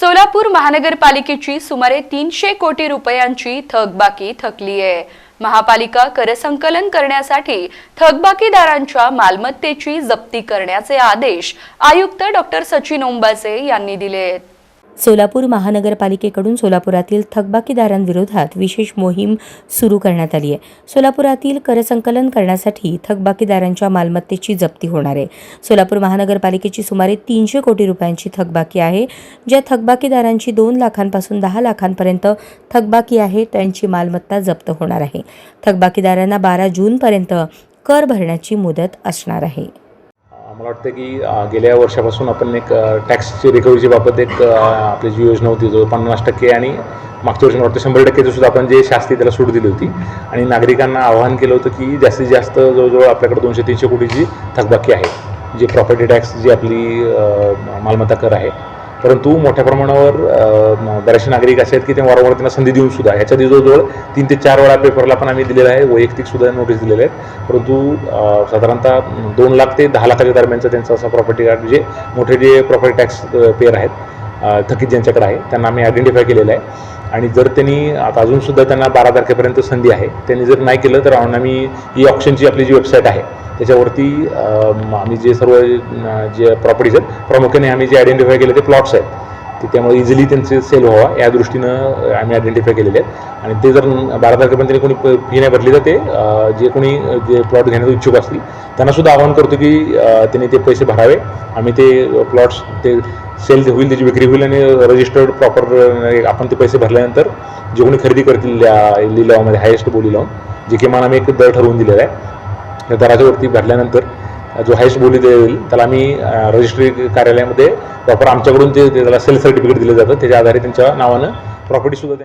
सोलापूर महानगरपालिकेची सुमारे तीनशे कोटी रुपयांची थकबाकी थकली आहे. महापालिका करसंकलन करण्यासाठी थकबाकीदारांच्या मालमत्तेची जप्ती करण्याचे आदेश आयुक्त डॉक्टर सचिन ओंबासे यांनी दिले आहेत. सोलापूर महानगरपालिकेकडून सोलापुरातील थकबाकीदारांविरोधात विशेष मोहीम सुरू करण्यात आली आहे. सोलापुरातील करसंकलन करण्यासाठी थकबाकीदारांच्या मालमत्तेची जप्ती होणार आहे. सोलापूर महानगरपालिकेची सुमारे तीनशे कोटी रुपयांची थकबाकी आहे ज्या थकबाकीदारांची दोन लाखांपासून दहा लाखांपर्यंत थकबाकी आहे त्यांची मालमत्ता जप्त होणार आहे. थकबाकीदारांना बारा जूनपर्यंत कर भरण्याची मुदत असणार आहे. मला वाटतं की गेल्या वर्षापासून आपण एक टॅक्सची रिकव्हरीची बाबत एक आपली जी योजना होती जो पन्नास टक्के आणि मागच्या वर्षी मला वाटतं शंभर टक्केचं सुद्धा आपण जे शास्ती त्याला सूट दिली होती आणि नागरिकांना आवाहन केलं होतं की जास्तीत जास्त जवळजवळ आपल्याकडे दोनशे तीनशे कोटीची थकबाकी आहे. जी प्रॉपर्टी टॅक्स जी आपली मालमत्ता कर आहे. परंतु मोठ्या प्रमाणावर बरेचसे नागरिक असे आहेत की ते वारंवार त्यांना संधी देऊन सुद्धा ह्याच्या जवळजवळ तीन ते चार वेळा पेपरला पण आम्ही दिलेला आहे वैयक्तिक सुद्धा नोटीस दिलेले आहेत. परंतु साधारणतः दोन लाख ते दहा लाखाच्या दरम्यानचा त्यांचा असा प्रॉपर्टी कार्ड जे मोठे जे प्रॉपर्टी टॅक्स पेअर आहेत थकीत ज्यांच्याकडे आहे त्यांना आम्ही आयडेंटिफाय केलेलं आहे. आणि जर त्यांनी आता अजूनसुद्धा त्यांना बारा तारखेपर्यंत संधी आहे त्यांनी जर नाही केलं तर आम्ही ही ऑप्शनची आपली जी वेबसाईट आहे त्याच्यावरती आम्ही जे सर्व जे प्रॉपर्टीज आहेत प्रामुख्याने आम्ही जे आयडेंटिफाय केले ते प्लॉट्स आहेत. ते त्यामुळे इझिली त्यांचे सेल व्हावा या दृष्टीनं आम्ही आयडेंटिफाय केलेले आहेत. आणि ते जर बारा तारखेपर्यंत त्यांनी कोणी फी नाही भरली तर ते जे कोणी जे प्लॉट घेण्याचा इच्छुक असतील त्यांना सुद्धा आवाहन करतो की त्यांनी ते पैसे भरावे. आम्ही ते प्लॉट्स ते सेल होईल त्याची विक्री होईल आणि रजिस्टर्ड प्रॉपर आपण ते पैसे भरल्यानंतर जे कोणी खरेदी करतील लिलावामध्ये हायेस्ट बोली लावून जे किमान आम्ही एक दर ठरवून दिलेला आहे दराच्या वरती भरल्यानंतर जो हायस्ट बोली देईल त्याला आम्ही रजिस्ट्री कार्यालयामध्ये प्रॉपर आमच्याकडून ते ते त्याला सेल सर्टिफिकेट दिलं जातं त्याच्या आधारे त्यांच्या नावानं प्रॉपर्टीसुद्धा